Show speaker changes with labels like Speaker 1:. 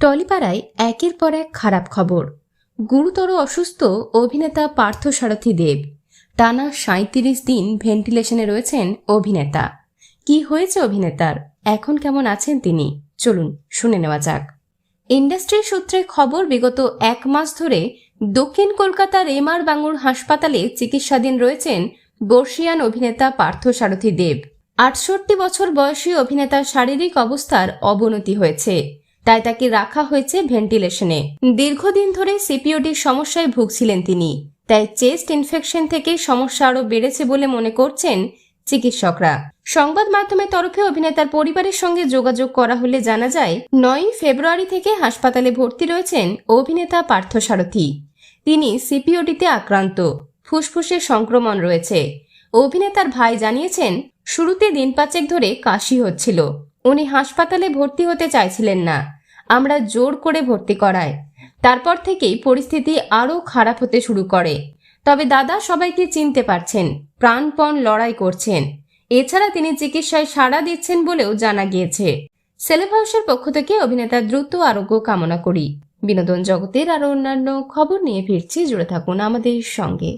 Speaker 1: টলিপাড়ায় একের পর এক খারাপ খবর। গুরুতর অসুস্থ অভিনেতা পার্থ সারথী দেব। টানা সাঁত্রিশ দিন ভেন্টিলেশনে রয়েছেন অভিনেতা। কি হয়েছে অভিনেতার? এখন কেমন আছেন তিনি? চলুন শুনে নেওয়া যাক। ইন্ডাস্ট্রি সূত্রে খবর, বিগত এক মাস ধরে দক্ষিণ কলকাতার এমআর বাঙুর হাসপাতালে চিকিৎসাধীন রয়েছেন বর্ষিয়ান অভিনেতা পার্থ সারথী দেব। আটষট্টি বছর বয়সী অভিনেতার শারীরিক অবস্থার অবনতি হয়েছে। তাই তাকে রাখা হয়েছে ভেন্টিলেশনে। দীর্ঘদিন ধরে সিপিওডির সমস্যায় ভুগছিলেন তিনি। তাই চেস্ট ইনফেকশন থেকে সমস্যা আরও বেড়েছে বলে মনে করছেন চিকিৎসকরা। সংবাদ মাধ্যমের তরফে অভিনেতার পরিবারের সঙ্গে যোগাযোগ করা হলে জানা যায় নয় ফেব্রুয়ারি থেকে হাসপাতালে ভর্তি রয়েছেন অভিনেতা পার্থ সারথী। তিনি সিপিওডিতে আক্রান্ত। ফুসফুসে সংক্রমণ রয়েছে। অভিনেতার ভাই জানিয়েছেন, শুরুতে দিন পাঁচেক ধরে কাশি হচ্ছিল। উনি হাসপাতালে ভর্তি হতে চাইছিলেন না। আমরা জোর করে ভর্তি করাই। তারপর থেকেই পরিস্থিতি আরও খারাপ হতে শুরু করে। তবে দাদা সবাইকে চিনতে পারছেন, প্রাণপণ লড়াই করছেন। এছাড়া তিনি চিকিৎসায় সাড়া দিচ্ছেন বলেও জানা গিয়েছে। সেলেব হাউসের পক্ষ থেকে অভিনেতা দ্রুত আরোগ্য কামনা করি। বিনোদন জগতের আরও অন্যান্য খবর নিয়ে ফিরছি, জুড়ে থাকুন আমাদের সঙ্গে।